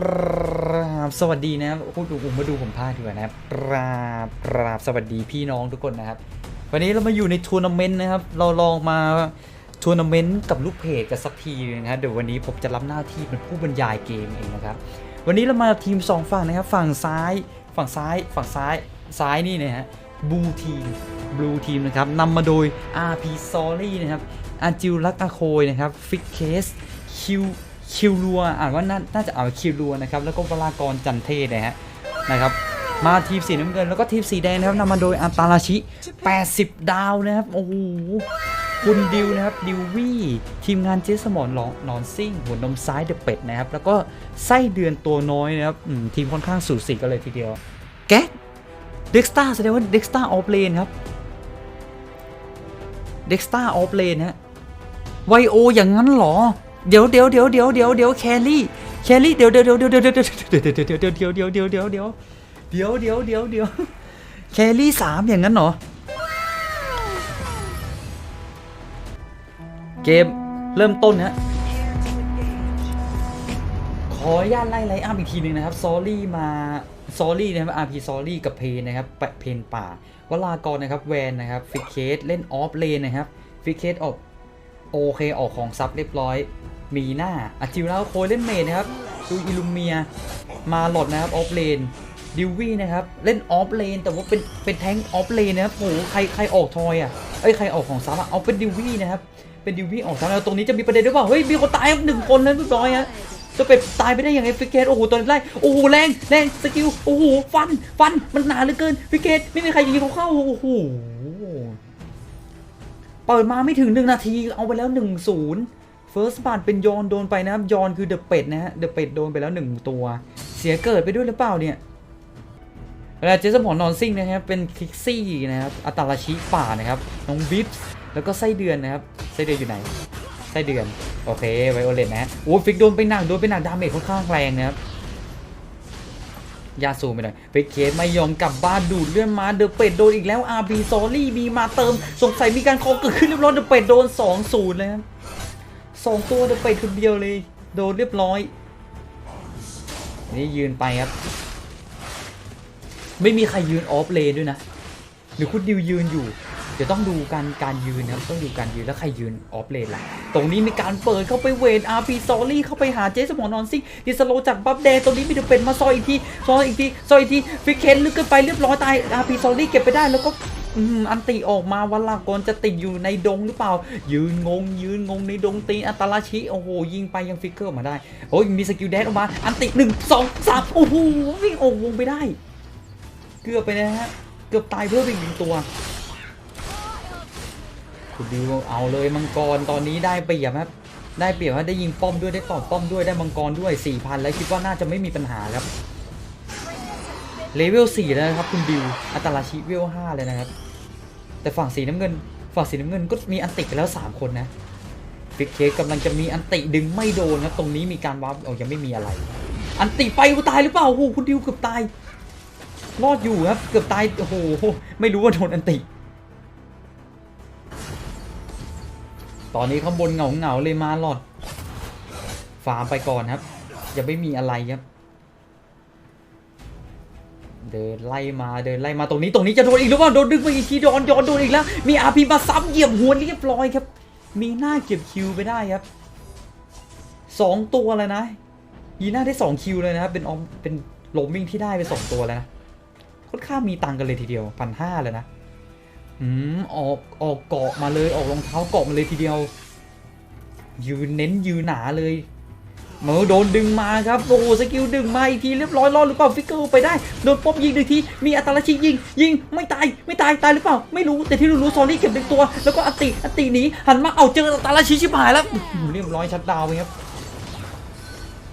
ครับสวัสดีนะครับพูดดูผมมาดูผมพลาดดีกว่านะครับกราบกราบสวัสดีพี่น้องทุกคนนะครับ วันนี้เรามาอยู่ในทัวร์นาเมนต์นะครับ เราลองมาทัวร์นาเมนต์กับลูกเพจกันสักทีนะครับเดี๋ยววันนี้ผมจะรับหน้าที่เป็นผู้บรรยายเกมเองนะครับ วันนี้เรามาทีมสองฝั่งนะครับ ฝั่งซ้าย ฝั่งซ้าย ฝั่งซ้าย ซ้ายนี่นะฮะบูทีมบลูทีมนะครับนำมาโดย RP s o r y นะครับอาจิลลักอาโคยนะครับฟิกเคสคิว คิวรัวอ่านว่าน่าจะอ่านคิวรัวนะครับแล้วก็วรากรจันเทศนะฮะนะครับมาทีมสีน้ำเงินแล้วก็ทีมสีแดงนะครับนำมาโดยอัตาราชิ 80 ดาวนะครับโอ้โหคุณดิวนะครับดิววี่ทีมงานเจสมอนหลอนอนซิ่งหัวนมซ้ายเดอะเป็ดนะครับแล้วก็ไส้เดือนตัวน้อยนะครับทีมค่อนข้างสูสีกันเลยทีเดียวแก๊เด็กสตาร์แสดงว่าเด็กสตาร์ออฟเลนครับเด็กสตาร์ออฟเลนฮะไวโออย่างนั้นหรอ เดี๋ยวเดี๋ยวเดี๋ยวเดี๋ยวเดี๋ยวเดี๋ยวแคลรี่แคลรี่เดี๋ยวเดี๋ยวเดี๋ยวเดี๋ยวเดี๋ยวเดี๋ยวเดี๋ยวเดี๋ยวเดี๋ยวเดี๋ยวเดี๋ยวเดี๋ยวเดี๋ยวเดี๋ยวเดี๋ยวเดี๋ยวเดี๋ยวแคลรี่สามอย่างนั้นเหรอเกมเริ่มต้นฮะขออนุญาตไล่ไลน์อัพอีกทีหนึ่งนะครับซอรี่มาซอรี่นะครับ RP ซอรี่กับเพนนะครับปะเพนป่าวลากรนะครับแวนนะครับฟิกเคสเล่นออฟเลนนะครับฟิกเคสออก โอเคออกของซับเรียบร้อย มีหน้าอาจิวแล้วโคเล่นเมดนะครับ ดูอิลูเมีย มาหลดนะครับออฟเลนดิววี่นะครับ เล่นออฟเลนแต่ว่าเป็นเป็นแทงออฟเลนนะครับโอ้โหใครใครออกทอยอะเอ้ยใครออกของซับอะเอาเป็นดิววี่นะครับเป็นดิววี่ออกซับแล้วตรงนี้จะมีประเด็นหรือเปล่าเฮ้ยมีคนตายหนึ่งคนนะเรียบร้อยฮะจะไปตายไปได้ยังไงฟิกเกตโอ้โหตอนไล่โอ้โหแรงแรงสกิลโอ้โหฟันฟันมันหนาเหลือเกินฟิกเกตไม่มีใครยิงเขาเข้าโอ้โห เปิดมาไม่ถึงหนึ่งนาทีเอาไปแล้วหนึ่งศูนย์เฟิร์สบัตเป็นยอนโดนไปนะครับ ยอนคือเดอะเป็ดนะฮะ เดอะเป็ดโดนไปแล้วหนึ่งตัว เสียเกิดไปด้วยหรือเปล่าเนี่ยเวลาเจสันพอนนอนซิ่งนะครับ เป็นคิกซี่นะครับอัตราชิป่านะครับ น้องวิปส์แล้วก็ไส้เดือนนะครับ ไส้เดือนอยู่ไหน ไส้เดือน โอเค ไวโอเลตนะโอ้ฟิกโดนไปหนัก โดนไปหนัก ดาเมจค่อนข้างแรงนะครับ ยาสูไม่ได้เฟคเคสไม่ยอมกลับบ้านดูดเลื่อนมาเดอะเป็ดโดนอีกแล้วอาร์บีซอรี่บีมาเติม สงสัยมีการคอเกิดขึ้นเรียบร้อยเดอะเป็ดโดน2 0เลยครับสองตัวเดอะเป็ดคนเดียวเลยโดนเรียบร้อย นี่ยืนไปครับ ไม่มีใครยืนออฟเลนด้วยนะ หรือคุณดิวยืนอยู่ ดี๋ยวต้องดูการการยืนนะครับต้องดูการยืนแล้วใครยืนออฟเลนล่ะ ตรงนี้มีการเปิดเข้าไปเวทอาร์พีซอรี่เข้าไปหาเจสมอนนอนซิงดิสโลจากบัฟแดงตรงนี้มีเดอะเป็นมาซอยอีกทีซอยอีกทีซอยอีกทีฟิกเคนลึกเกินไปเรียบร้อยตายอาร์พีซอรี่เก็บไปได้แล้วก็อันติออกมาวันลากรจะติดอยู่ในดงหรือเปล่า ยืนงง ยืนงงในดงตีนอัตราชิโอ้โหยิงไปยังฟิกเกอร์มาได้โอ้ยมีสกิลแดนออกมา อันติหนึ่งสองสามโอ้โหวิ่งโอ่งวงไปได้ เกือบไปนะฮะ เกือบตายเพิ่มอีกหนึ่งตัว คุณดิวเอาเลยมังกรตอนนี้ได้เปรียบครับ ได้เปรียบว่าได้ยิงป้อมด้วยได้ตอดป้อมด้วยได้มังกรด้วย4,000แล้วคิดว่าน่าจะไม่มีปัญหาครับเลเวล4แล้วนะครับคุณดิวอัตราชิเวล5เลยนะครับ แต่ฝั่งสีน้ำเงิน ฝั่งสีน้ำเงินก็มีอันติไปแล้ว 3 คนนะฟิกเคสกำลังจะมีอันติดึงไม่โดนครับตรงนี้มีการวาร์ปเอายังไม่มีอะไร อันติไปกูตายหรือเปล่าโอ้โหคุณดิวเกือบตายรอดอยู่ครับ เกือบตายโอ้โหไม่รู้ว่าโดนอันติ ตอนนี้ข้างบนเหงาเหงาๆเลยมาหลอดฟาร์มไปก่อนครับ ยังไม่มีอะไรครับ เดินไล่มาเดินไล่มาตรงนี้ตรงนี้จะโดนอีกหรือเปล่าโดนดึงไปอีกทีโดนย้อนโดนอีกแล้ว มีอาพีมาซ้ำเหยียบหัวเรียบร้อยครับ มีหน้าเก็บคิวไปได้ครับสองตัวเลยนะยีหน้าได้สองคิวเลยนะครับเป็นออมเป็นโลมวิ่งที่ได้ไปสองตัวแล้วนะค่อนข้างมีตังกันเลยทีเดียวพันห้าเลยนะ อืมออกออกเกาะมาเลยออกรองเท้าเกาะมาเลยทีเดียว ยืนเน้นยืนหนาเลยเมือโดนดึงมาครับ โอ้โหสกิลดึงมาอีกทีเรียบร้อยรอดหรือเปล่าฟิกเกอร์ไปได้ โดนป๊อบยิงหนึ่งที มีอัตราชิยิง ยิงไม่ตายไม่ตายตายหรือเปล่า ไม่รู้แต่ที่รู้ๆซอรี่เก็บหนึ่งตัว แล้วก็อตติอตติหนีหันมาเอาเจออัตราชิชิบหายแล้วเรียบร้อยชัดดาวไปครับ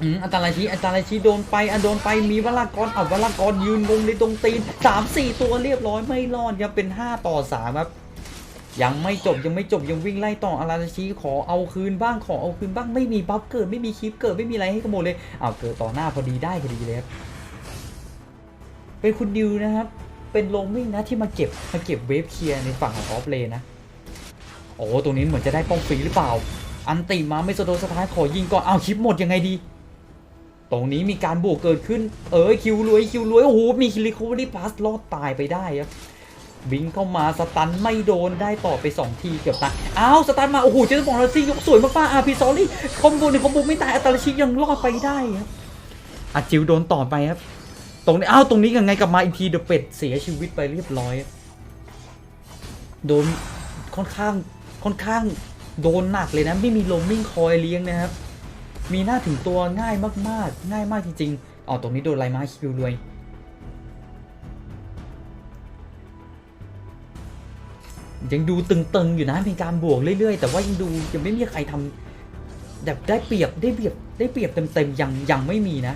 อืมอันตรายชีอันตรายชีโดนไปอันโดนไปมีวลากรเอาวลากรยืนงงในตรงตีนสามสี่ตัวเรียบร้อยไม่รอดยังเป็นห้าต่อสามครับยังไม่จบยังไม่จบยังวิ่งไล่ต่ออาราชีขอเอาคืนบ้างขอเอาคืนบ้างไม่มีบัฟเกิดไม่มีคลิปเกิดไม่มีอะไรให้ขโมยเลยเอาวเกิดต่อหน้าพอดีได้พอดีเลยครับเป็นคุณดิวนะครับ เป็นโลมวิ่งนะที่มาเก็บมาเก็บเวฟเคลียร์ในฝั่งของออฟเลนนะโอ้ตรงนี้เหมือนจะได้ป้องฟรีหรือเปล่า อันติมาไม่สะโดนสะท้ายขอยิงก่อนเอาวคลิปหมดยังไงดี ตรงนี้มีการบวกเกิดขึ้น เอ้ยคิวรวยคิวรวยโอ้โหมีคิริคเวอรี่พาสรอดตายไปได้ครับบิงเข้ามาสตันไม่โดนได้ต่อไป 2 ทีเกือบตายอ้าวสตันมาโอ้โหเจสันบอกเราซี่ยกสวยมากๆอาร์พีซอรี่คอมโบหนึ่งคอมโบไม่ตายอัตราชิยังรอดไปได้ครับอาจิวโดนต่อไปครับ ตรงนี้อ้าวตรงนี้ยังไงกลับมาอีกทีเดอะเป็ดเสียชีวิตไปเรียบร้อยครับโดนค่อนข้างค่อนข้างโดนหนักเลยนะไม่มีลมมิ่งคอยเลี้ยงนะครับ มีหน้าถึงตัวง่ายมากๆ ง่ายมากจริงๆอ๋อตรงนี้โดนไลมาคิวรวยยังดูตึงๆอยู่นะมีการบวกเรื่อยๆ แต่ว่ายังดูยังไม่มีใครทำแบบได้เปรียบได้เปรียบได้เปรียบเต็มๆยังยังไม่มีนะ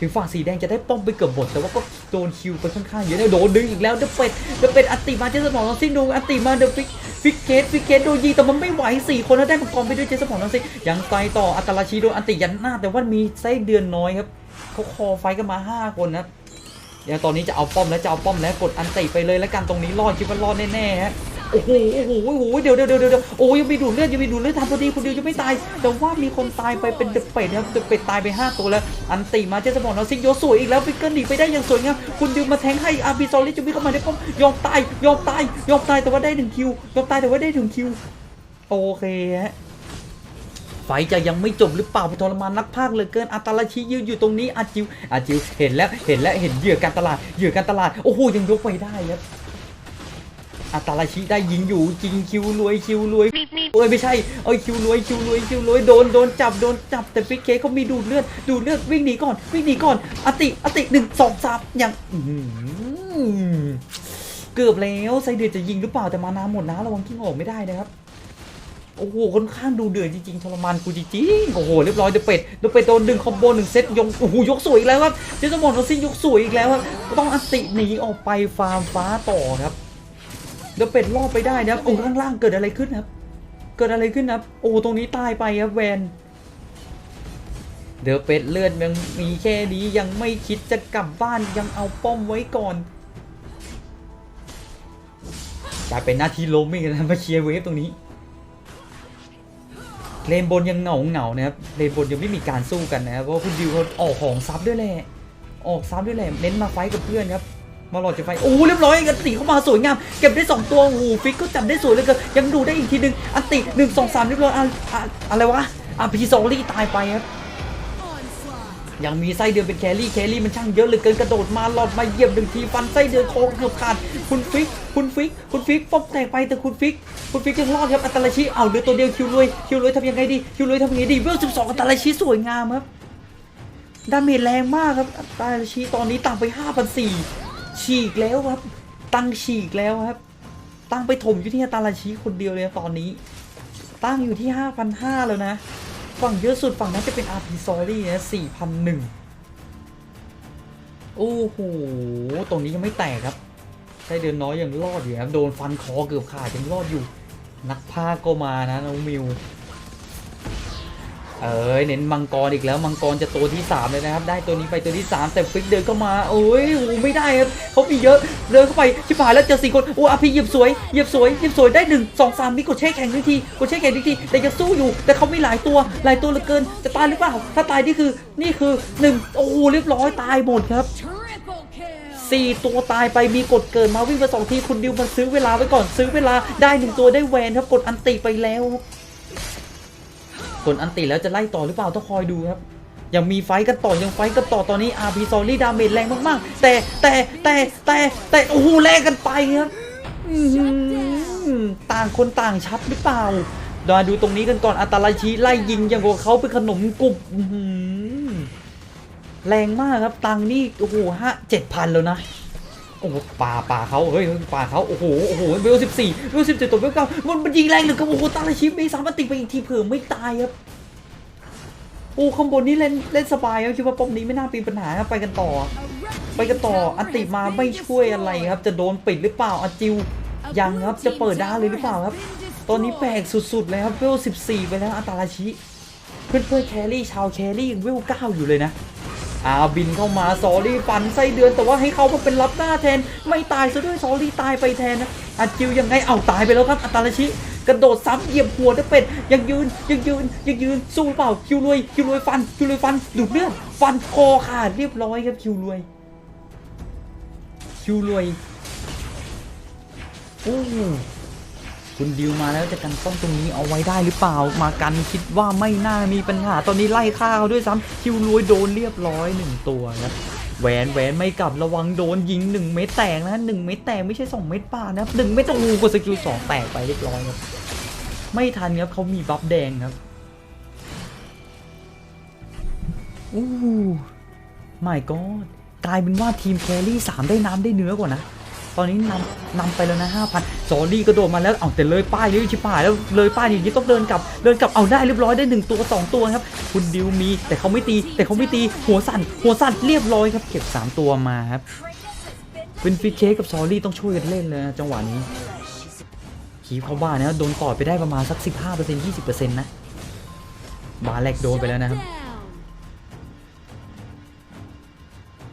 ถึงฝั่งสีแดงจะได้ป้อมไปเกือบหมดแต่ว่าก็โดนคิวไปค่อนข้างเยอะนะโดนดึงอีกแล้วเดอะเป็ดเดอะเป็ดอัตติมาเจสมองนอซิงดูอัตติมาเดอะฟิกฟิกเกตฟิกเกตโดนยิงแต่มันไม่ไหวสี่คนแล้วได้มังกรไปด้วยเจสมองนอซิงยังไปต่ออัตราชีโดนอัตติยันหน้า แต่ว่ามีไส้เดือนน้อยครับเขาคอไฟกันมาห้าคนนะเดี๋ยวตอนนี้จะเอาป้อมแล้วจะเอาป้อมแล้วกดอันติไปเลยแล้วกันตรงนี้รอดคิดว่ารอดแน่ๆฮะ โอ้โหโอ้โหโอ้โหเดี๋ยวเดี๋ยวเดี๋ยวเดี๋ยวโอ้ยยังมีดูดเลือดยังมีดูดเลือดทำพอดีคนเดียวยังไม่ตาย แต่ว่ามีคนตายไปเป็นเดอะเป็ดนะครับเดอะเป็ดตายไป 5 ตัวแล้ว อันตีมาเจสมองนอซิกโยสวยอีกแล้วฟิกเกอร์หนีไปได้อย่างสวยงามคุณดิวมาแทงให้อาร์บีซอรี่จะวิ่งเข้ามาในป้อมยอมตายยอมตายยอมตายแต่ว่าได้หนึ่งคิวยอมตายแต่ว่าได้หนึ่งคิวโอเคฮะไฟจะยังไม่จบหรือเปล่าทรมานนักพากย์เลือเกินอัตราชียืนอยู่ตรงนี้อาจิวอาจิวเห็นแล้วเห็นแล้วเห็นเหยื่อการตลาดเหยื่อการตลาดโอ้โหยังยกไปได้ครับ อัตราชีได้ยิงอยู่จริงคิวรวยคิวรวยเอ้ยไม่ใช่เอ้ยคิวรวยคิวรวยคิวรวยโดนโดนจับโดนจับแต่ฟิกเคสเขามีดูดเลือดดูดเลือดวิ่งหนีก่อนวิ่งหนีก่อนอติอติหนึ่งสองสามยังอื้อหือเกือบแล้วไซเดือดจะยิงหรือเปล่าแต่มานาหมดนะระวังกิ้งออกไม่ได้นะครับโอ้โหค่อนข้างดูเดือดจริงๆทรมานกูจริงๆโอ้โหเรียบร้อยเดอะเป็ดเดอะเป็ดโดนดึงคอมโบหนึ่งเซตยงโอ้โหยกสวยอีกแล้วครับเจสมอนโรซี่ยกสวยอีกแล้วครับต้องอันติหนีออกไปฟาร์มฟ้าต่อครับ เดอะเป็ดรอดไปได้นะครับโอ้ข้างล่างเกิดอะไรขึ้นครับ เกิดอะไรขึ้นครับ โอ้ตรงนี้ตายไปครับแวนเดอะเป็ดเลือดยังมีแค่นี้ยังไม่คิดจะกลับบ้านยังเอาป้อมไว้ก่อนกลายเป็นหน้าที่ล้มอีกแล้วมาเคลียร์เวฟตรงนี้เลนบนยังเหงาเหงานะครับเลนบนยังไม่มีการสู้กันนะครับเพราะคุณดิวเขาออกของซับด้วยแหละออกซับด้วยแหละเน้นมาไฟกับเพื่อนครับ มาหลอดจะไฟโอ้เรียบร้อยกันตีเข้ามาสวยงามเก็บได้ 2 ตัวโอ้โหฟิกก็จับได้สวยเลยเกินยังดูได้อีกทีหนึ่งอันติหนึ่งสองสามเรียบร้อยอะอะอะไรวะอะพีซอรี่ตายไปครับยังมีไส้เดือนเป็นแครี่แครี่มันช่างเยอะเหลือเกินกระโดดมาหลอดมาเหยียบหนึ่งทีฟันไส้เดือนโคงเกือบขาดคุณฟิก คุณฟิก คุณฟิกป้อมแตกไปแต่คุณฟิก คุณฟิกยังรอดครับอัตราชิเอาเหลือตัวเดียวคิวรวยคิวรวยทำยังไงดีคิวรวยทำยังไงดีเวลสิบสองอัตราชิสวยงามครับดาเมจแรงมากครับอัตราชิตอนนี้ตั้งไปห้าพันสี่ ฉีกแล้วครับ ตั้งฉีกแล้วครับ ตั้งไปถมอยู่ที่อัตราชิคนเดียวเลยตอนนี้ ตั้งอยู่ที่ห้าพันห้าแล้วนะ ฝั่งเยอะสุดฝั่งนั้นจะเป็น RP Sorry นะ4,001โอ้โหตรงนี้ยังไม่แตกครับไส้เดือนน้อยยังรอดอยู่ครับโดนฟันคอเกือบขาดยังรอดอยู่ นักพาก็มานะน้องมิว เอ้ยเน้นมังกรอีกแล้วมังกรจะตัวที่ 3 เลยนะครับ ได้ตัวนี้ไปตัวที่ 3 แต่ฟิกเดินเข้ามาโอ้ยโอ้ไม่ได้ครับเขามีเยอะเดินเข้าไปชิบหายแล้วเจอสี่คนโอ้อาพีเหยียบสวยเหยียบสวยเหยียบสวยได้หนึ่งสองสามมีกดแช่แข็งทันทีกดแช่แข็งทันทีแต่ยังสู้อยู่ แต่เขามีหลายตัวหลายตัวเหลือเกิน จะตายหรือเปล่าถ้าตายนี่คือนี่คือหนึ่งโอ้เรียบร้อยตายหมดครับสี่ตัวตายไปมีกดเกินมาวิ่งมาสองทีคุณดิวมันซื้อเวลาไว้ก่อนซื้อเวลาได้หนึ่งตัวได้แวนครับกดอันติไปแล้วครับ กดอันติแล้วจะไล่ต่อหรือเปล่าต้องคอยดูครับยังมีไฟกันต่อยังไฟกันต่อตอนนี้ RP s o r y ดาเมจแรงมากๆ แต่แต่แต่แต่แต่โอ้โหแลกกันไปครับต่างคนต่างชัดหรือเปล่ามาดูตรงนี้กันก่อนอัตราชีไล่ยิงอย่างกับเขาเป็นขนมกรุบแรงมากครับตังนี่โอ้โหห้าเจ็ดพันแล้วนะ โอ้โหป่าป่าเขาเฮ้ยป่าเขาโอ้โหโอ้โหเวลสิบสี่เวลสิบเจ็ดตัวเวลเก้ามันมันยิงแรงเหลือเกินโอ้โหตังค์ชิปมีสามารถติดไปอีกทีเผื่อไม่ตายครับโอ้ข้างบนนี่เล่นเล่นสบายครับคิดว่าป้อมนี้ไม่น่าเป็นปัญหาครับไปกันต่อ ไปกันต่ออันติมาไม่ช่วยอะไรครับ จะโดนปิดหรือเปล่าอาจิวยังครับจะเปิดด้านเลยหรือเปล่าครับ ตอนนี้แปลกสุดๆเลยครับเวล14 ไปแล้วอัตราชิ เพื่อนๆแครี่ชาวแครี่ยังเวล9อยู่เลยนะ อาบินเข้ามาสอรี่ฟันไส้เดือนแต่ว่าให้เขามาเป็นรับหน้าแทน ไม่ตายซะด้วยสอรี่ตายไปแทนนะอาจิวยังไงเอาตายไปแล้วครับอัตราชิกระโดดซ้ำเหยียบหัวได้เป็ดยังยืนยังยืนยังยืนสู้เปล่าคิวรวยคิวรวยฟันคิวรวยฟันดูดเลือดฟันคอขาดเรียบร้อยครับคิวรวย คิวรวยโอ้ คุณดิวมาแล้วจะกันป้องตรงนี้เอาไว้ได้หรือเปล่ามากันคิดว่าไม่น่ามีปัญหา ตอนนี้ไล่ฆ่าเขาด้วยซ้ำคิวรวยโดนเรียบร้อยหนึ่งตัวครับแหวนแหวนไม่กลับระวังโดนยิงหนึ่งเม็ดแตกนะหนึ่งเม็ดแตกไม่ใช่สองเม็ดป่านะหนึ่งเม็ดตรงงูกดสกิลสองแตกไปเรียบร้อยครับไม่ทันครับเขามีบัฟแดงครับอู้ไม่ก็กลายเป็นว่าทีมแครี่สามได้น้ำได้เนื้อกว่านะ อนนี้นำนำไปแล้วนะห้าพันซอรี่กระโดดมาแล้วเอาแต่เลยป้ายเลยชิบหายแล้วเลยป้ายอย่างนี้ต้องเดินกลับเดินกลับเอาได้เรียบร้อยได้หนึ่งตัวสองตัวครับคุณดิวมี แต่เขาไม่ตี แต่เขาไม่ตีหัวสั่นหัวสั่นเรียบร้อยครับเก็บสามตัวมาครับเป็นฟิกเชกับซอรี่ต้องช่วยกันเล่นเลยนะจังหวะนี้ขีเข้าบ้านนะโดนกอดไปได้ประมาณสัก 15% 20%นะบาแลกโดนไปแล้วนะครับ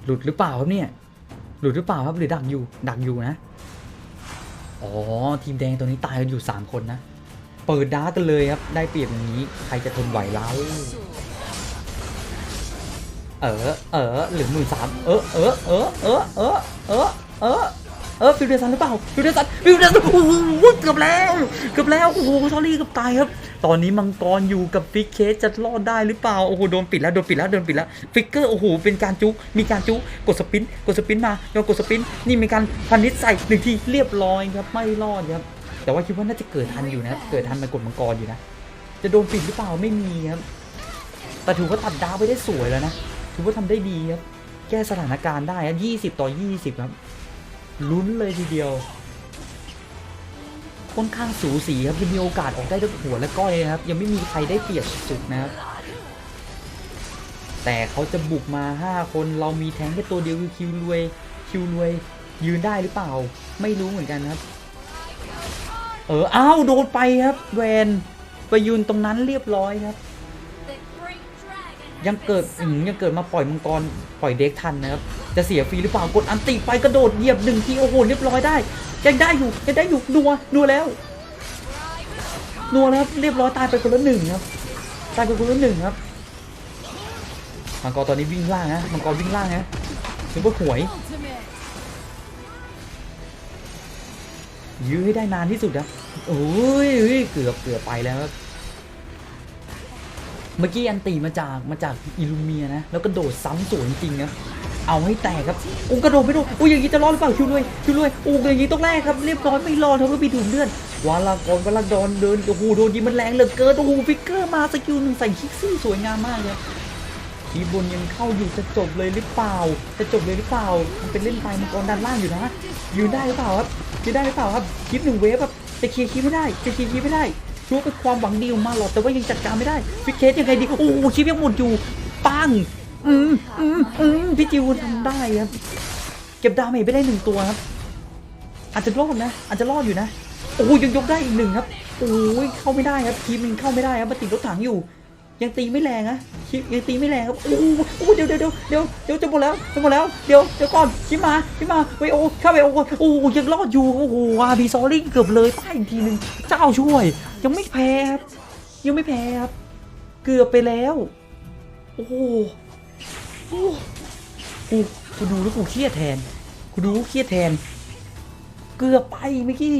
หลุดหรือเปล่าครับเนี่ย หลุดหรือเปล่าครับหรือดักอยู่ ดักอยู่นะ อ๋อ ทีมแดงตัวนี้ตายกันอยู่ 3 คนนะ เปิดดาร์กกันเลยครับ ได้เปรียบอย่างนี้ ใครจะทนไหวเล่าเออ เออ หรือหมื่นสามเออ เออ เออ เออ เออ เออ เออ เออฟิวเดซันหรือเปล่าฟิวเดซันฟิวเดซันโอ้โหเกือบแล้วเกือบแล้วโอ้โหซอรี่เกือบตายครับ ตอนนี้มังกรอยู่กับฟิกเคสจะรอดได้หรือเปล่าโอ้โหโดนปิดแล้วโดนปิดแล้วโดนปิดแล้วฟิกเกอร์โอ้โหเป็นการจุกมีการจุกกดสปินกดสปินมาโยนกดสปินนี่มีการพันนิดใส่หนึ่งทีเรียบร้อยครับไม่รอดครับแต่ว่าคิดว่าน่าจะเกิดทันอยู่นะ เกิดทันมากดมังกรอยู่นะ จะโดนปิดหรือเปล่าไม่มีครับแต่ถือว่าตัดดาวไปได้สวยแล้วนะถือว่าทำได้ดีครับแก้สถานการณ์ได้ครับ20ต่อ20ครับ ลุ้นเลยทีเดียว ค่อนข้างสูสีครับยังมีโอกาสออกได้ทั้งหัวและก้อยนะครับ ยังไม่มีใครได้เปรียบสุดๆนะครับ แต่เขาจะบุกมา 5 คนเรามีแทงแค่ตัวเดียวคือคิวรวยคิวรวยยืนได้หรือเปล่า ไม่รู้เหมือนกันครับ เอออ้าวโดนไปครับ แวนไปยืนตรงนั้นเรียบร้อยครับ ยังเกิดอืมยังเกิดมาปล่อยมังกรปล่อยเด็กทันนะครับ จะเสียฟรีหรือเปล่ากดอันติไปกระโดดเหยียบหนึ่งทีโอ้โหเรียบร้อยได้ยังได้อยู่ยังได้อยู่นัวนัวแล้วนัวแล้วเรียบร้อยตายไปคนละหนึ่งครับตายไปคนละหนึ่งครับมังกรตอนนี้วิ่งล่างนะมังกรวิ่งล่างนะนึกว่าหวยยื้อให้ได้นานที่สุดนะโอ้ยเฮ้ยเกือบเกือบไปแล้วครับ เมื่อกี้อันตีมาจากมาจากอิลูเมียนะ แล้วก็โดดซ้ำสวยจริงนะเอาให้แตกครับโอ้กระโดดไม่โดนโอ้ยอย่างนี้จะรอดหรือเปล่าคิวด้วยคิวด้วยโอ้อย่างนี้ต้องแรกครับเรียบร้อยไม่รอดครับแล้วมีถุงเลือดวาลากรวาลากรเดินโอ้โหโดนยิงมันแรงเหลือเกินโอ้โหฟิกเกอร์มาสกิลหนึ่งใส่คิกซี่สวยงามมากเลยทีบนยังเข้าอยู่จะจบเลยหรือเปล่า จะจบเลยหรือเปล่ามันเป็นเล่นไปมังกรด้านล่างอยู่นะยืนได้หรือเปล่าครับยืนได้หรือเปล่าครับคลิปหนึ่งเวฟแบบจะเคลียร์คลิปไม่ได้จะเคลียร์คลิปไม่ได้ ชัวร์เป็นความหวังดีของมาหรอกแต่ว่ายังจัดการไม่ได้ฟิกเคสยังไงดีโอ้ชิปยังหมดอยู่ปังอืมอืมอืมพี่จิวทำได้ครับเก็บดาเมจไปได้หนึ่งตัวครับ อาจจะรอดนะอาจจะรอดอยู่นะโอ้ยยังยกได้อีกหนึ่งครับโอ้ยเข้าไม่ได้ครับทีมมันเข้าไม่ได้ครับมันติดรถถังอยู่ ยังตีไม่แรงนะคิยังตีไม่แรงครับโอ้โหเดี๋ยวเดี๋ยวเดี๋ยวเดี๋ยวเดี๋ยวจะหมดแล้วจะหมดแล้วเดี๋ยวเดี๋ยวก่อนคิดมาคิดมาไวโอเข้าไปโอก่อนโอ้โหยังรอดอยู่โอ้โหอาบีซอรี่เกือบเลยป้ายอีกทีหนึ่งเจ้าช่วย ยังไม่แพ้ครับยังไม่แพ้ครับเกือบไปแล้วโอ้โหโอ้โหกูกูดูแล้วกูเครียดแทนกูดูเครียดแทน เกือบไปเมื่อกี้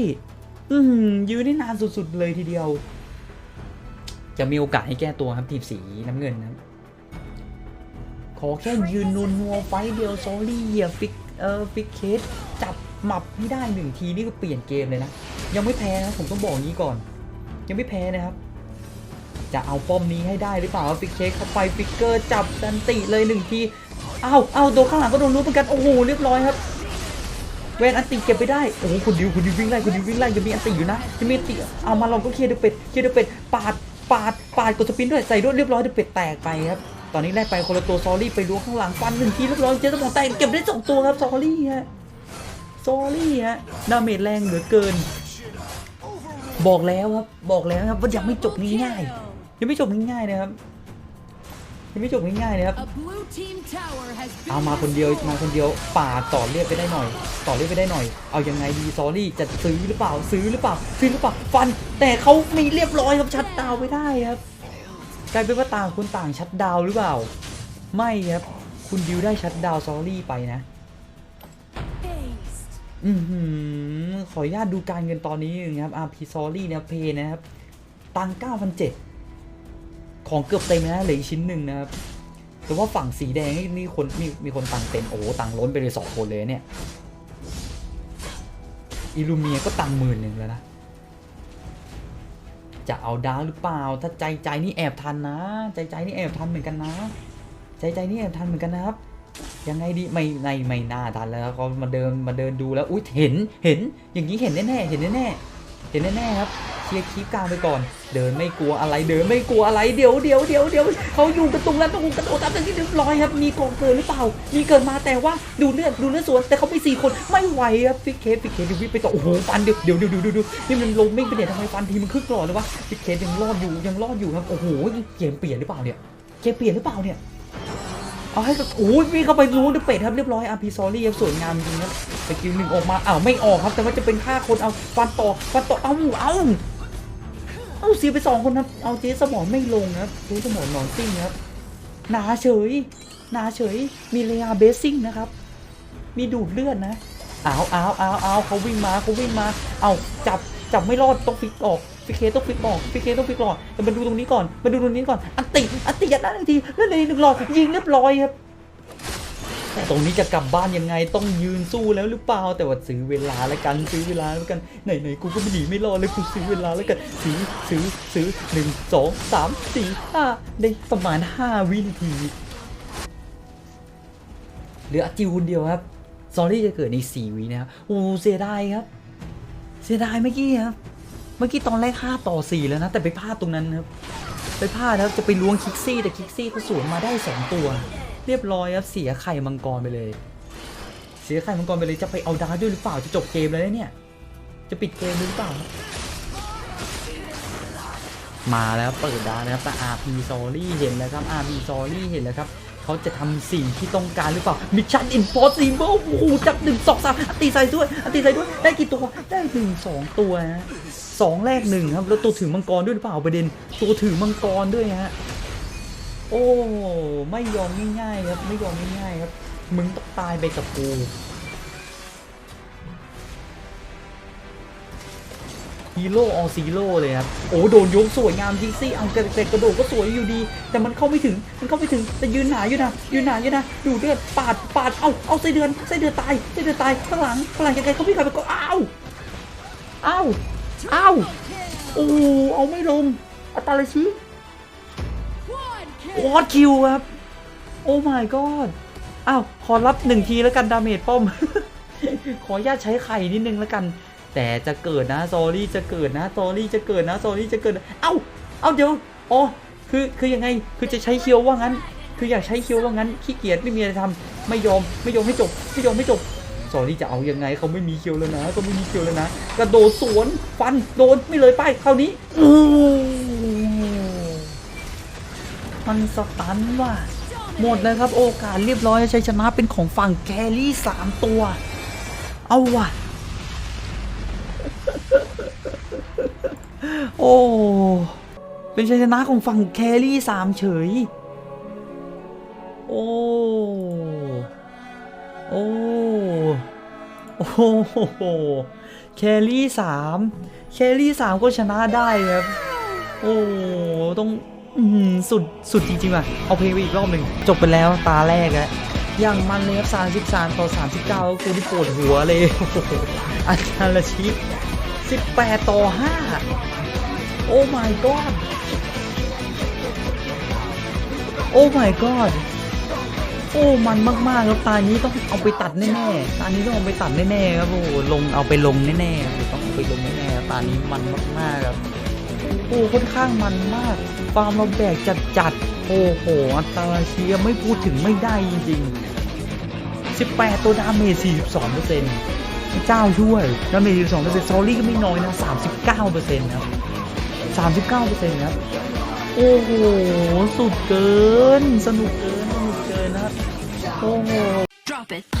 อือหือยืนได้นานสุดๆเลยทีเดียว จะมีโอกาสให้แก้ตัวครับทีมสีน้ำเงินนะขอแค่ยืนนัวนัวไฟเดียวซอรี่เหยียบฟิกเอ่อฟิกเคสจับหมับให้ได้หนึ่งทีนี่ก็เปลี่ยนเกมเลยนะ ยังไม่แพ้นะผมต้องบอกงี้ก่อน ยังไม่แพ้นะครับ จะเอาป้อมนี้ให้ได้หรือเปล่าฟิกเช็คเข้าไปฟิกเกอร์จับดันติเลยหนึ่งทีอ้าวอ้าวโดนข้างหลังก็โดนรู้เหมือนกันโอ้โหเรียบร้อยครับเวนอันติเก็บไปได้ โอ้โหคุณดิวคุณดิววิ่งไล่คุณดิววิ่งไล่ยังมีอันติอยู่นะยังมีอันติเอามาลองก็เคลียร์เดอเป็ดเคลียร์เดอเป็ดปาด ปาดปาดกดสปินด้วยใส่ด้วยเรียบร้อยเดเป็ดแตกไปครับตอนนี้แลกไปคนละตัวซอรี่ไปล้วงข้างหลังฟันหนึ่งทีเรียบร้อยเจอสมองแตกเก็บได้สองตัวครับซอรี่ฮะซอรี่ฮะดาเมจแรงเหลือเกิน บอกแล้วครับบอกแล้วครับว่ายังไม่จบง่ายๆยังไม่จบง่ายๆนะครับ ยังไม่จบง่ายๆนะครับ A blue team tower has been เอามาคนเดียวมาคนเดียวปาดต่อเลือดไปได้หน่อย ต่อเลือดไปได้หน่อย เอายังไงดีซอรี่จะซื้อหรือเปล่าซื้อหรือเปล่าซื้อหรือเปล่าฟัน แต่เขาไม่เรียบร้อยครับชัดดาวน์ไม่ได้ครับกลายเป็นว่าต่างคนต่างชัดดาวน์หรือเปล่า ไม่ครับคุณดิวได้ชัดดาวน์ซอรี่ไปนะ aced. อือหือขออนุญาตดูการเงินตอนนี้หนึงครับ RP Sorry เนี่ยเพย์นะครับตัง9,007 ของเกือบเต็มนะเหลืออีกชิ้นหนึ่งนะครับแต่ว่าฝั่งสีแดงนี่คนมีมีคนตังเต็มโอ้ตังล้นไปเลยสองคนเลยเนี่ยอิลูเมียก็ตังหมื่นหนึ่งแล้วนะ จะเอาดาวหรือเปล่า ถ้าใจใจนี่แอบทันนะ ใจใจนี่แอบทันเหมือนกันนะ ใจใจนี่แอบทันเหมือนกันนะครับ ยังไงดีไม่ในไม่น่าทันแล้วเขามาเดินมาเดินดูแล้วอุ้ยเห็นเห็นอย่างนี้เห็นแน่ๆเห็นแน่ๆ เห็นแน่ๆครับเคลียร์คลิปกลางไปก่อน เดินไม่กลัวอะไรเดินไม่กลัวอะไรเดี๋ยวเดี๋ยวเดี๋ยวเดี๋ยวเขาอยู่กันตรงนั้นตรงกระโดดตามที่เรียบร้อยครับมีกองเกินหรือเปล่า มีเกินมาแต่ว่าดูเลือดดูเลือดสวนแต่เขาไปสี่คนไม่ไหวครับฟิกเคสฟิกเคสดูวิไปต่อโอ้โหฟันเดี๋ยวเดี๋ยวเดี๋ยวดูดูดูนี่มันลงไม่เป็นเนี่ยทำไมฟันทีมันคึกหลอเลยวะฟิกเคสยังรอดอยู่ยังรอดอยู่ครับโอ้โหเกมเปลี่ยนหรือเปล่าเนี่ยเกมเปลี่ยนหรือเปล่าเนี่ย เอาให้กับโอ้ยวิ่งเข้าไปรู้ดิเป็ดครับเรียบร้อยอาร์พีซอรี่สวยงามจริงครับสกิลหนึ่งออกมาอ้าวไม่ออกครับ แต่ว่าจะเป็นฆ่าคนเอาฟันต่อฟันต่อเอาเอาเอาเสียไปสองคนครับเอาเจ๊สมองไม่ลงครับเจ๊สมองนอนซิ่งครับหนาเฉยหนาเฉยมีเลียเบสซิ่งนะครับ มีดูดเลือดนะอ้าวอ้าวอ้าวอ้าวเขาวิ่งมาเขาวิ่งมา เอาจับจับไม่รอดต้องฟิกออก ฟิกเคต้องฟิกออกฟิกเคต้องฟิกหลอดแต่มาดูตรงนี้ก่อนมาดูตรงนี้ก่อนอันติอันติยัดได้ทันทีเล่นเลยหนึ่งหลอดยิงเรียบร้อยครับแต่ตรงนี้จะกลับบ้านยังไงต้องยืนสู้แล้วหรือเปล่าแต่ว่าซื้อเวลาแล้วกันซื้อเวลาแล้วกันไหนไหนๆกูก็ไม่หนีไม่รอดเลยกูซื้อเวลาแล้วกันซื้อซื้อซื้อหนึ่งสองสามสี่ห้าได้ประมาณห้าวินาทีเหลืออาจิวคนเดียวครับซอรี่จะเกิดในสี่วินะครับโอ้เสียดายครับ เสียดายเมื่อกี้ครับ เมื่อกี้ตอนแรกห้าต่อสี่แล้วนะ แต่ไปพลาดตรงนั้นครับ ไปพลาดแล้วจะไปล้วงคิกซี่แต่คิกซี่เขาสวนมาได้สองตัว เรียบร้อยครับเสียไข่มังกรไปเลย เสียไข่มังกรไปเลยจะไปเอาดาด้วยหรือเปล่าจะจบเกมแล้วเนี่ย จะปิดเกมหรือเปล่า มาแล้วเปิดดาร์กนะครับแต่ RP Sorry เห็นแล้วครับ RP Sorry เห็นแล้วครับเขาจะทำสิ่งที่ต้องการหรือเปล่า Mission Impossible โอ้โหจับหนึ่งสองสามอันตีใส่ด้วยอันตีใส่ด้วย ได้กี่ตัว ได้หนึ่งสองตัวนะ สองแรกหนึ่งครับ แล้วตัวถือมังกรด้วยหรือเปล่าประเด็น ตัวถือมังกรด้วยฮะ โอ้ ไม่ยอมง่ายๆครับ ไม่ยอมง่ายๆครับ มึงต้องตายไปกับกูฮีโร่ออซีโร่เลยครับ โอ้โดนยกสวยงามจริงสิเอาแต่แต่กระโดดก็สวยอยู่ดี แต่มันเข้าไม่ถึง มันเข้าไม่ถึง แต่ยืนหนาอยู่นะ ยืนหนาอยู่นะ ดูเลือด ปาด ปาด เอาเอาไส้เดือนไส้เดือนตายไส้เดือนตาย ข้างหลังข้างหลังยังไงเขาพี่ใครไปก็อ้าวอ้าว อ้าว โอ้ เอาไม่ลงอัตาชิ Quad ว kill. อตคิวครับ โอ้ my god อ้าว ขอรับหนึ่งทีแล้วกันดาเมจป้อม ขออนุญาตใช้ไข่นิดนึงแล้วกัน แต่จะเกิดนะซอรี่จะเกิดนะซอรี่จะเกิดนะซอรี่จะเกิด เอ้า เอ้าเดี๋ยว อ๋อ คือ คือยังไง คือจะใช้เคียวว่างั้น คืออยากใช้เคียวว่างั้น ขี้เกียจไม่มีอะไรทำไม่ยอม ไม่ยอมให้จบ ไม่ยอมให้จบ ซอรี่จะเอายังไงเขาไม่มีเคียวแล้วนะเขาไม่มีเคียวแล้วนะกระโดดสวนฟันโดนไม่เลยไปคราวนี้มันสตันว่ะหมดเลยครับ โอกาสเรียบร้อยชัยชนะเป็นของฝั่งแครี่สามตัว เอาว่ะ โอ้เป็นชัยชนะของฝั่งแครี่สามเฉย โอ้ โอ้โอ้โหแครี่สามแครี่สามก็ชนะได้ครับ โอ้ต้องสุดสุดจริงๆว่ะ เอาเพลงไปอีกรอบหนึ่งจบไปแล้วตาแรกแล้วอย่างมันเลยครับ33 ต่อ 39ก็คือที่ปวดหัวเลยโอ้โหอาจารย์ละชิ18 ต่อ 5 โอ้ my god โอ้ my god โอ้มันมากๆครับตานี้ต้องเอาไปตัดแน่ๆตานี้ต้องเอาไปตัดแน่ๆครับโอ้ลงเอาไปลงแน่ๆครับต้องเอาไปลงแน่ๆตานี้มันมากๆครับโอ้ค่อนข้างมันมากฟาร์มเราแบกจัดๆโอ้โหอัตราเชียไม่พูดถึงไม่ได้จริงๆ 18 ตัวดาเมจ42เปอร์เซ็นต์เจ้าช่วยดาเมจ42เปอร์เซ็นต์ซอรี่ก็ไม่น้อยนะ39เปอร์เซ็นต์ครับ39เปอร์เซ็นต์ครับโอ้โห สุดเกิน สนุกเกิน นะครับ โอ้โห Drop it.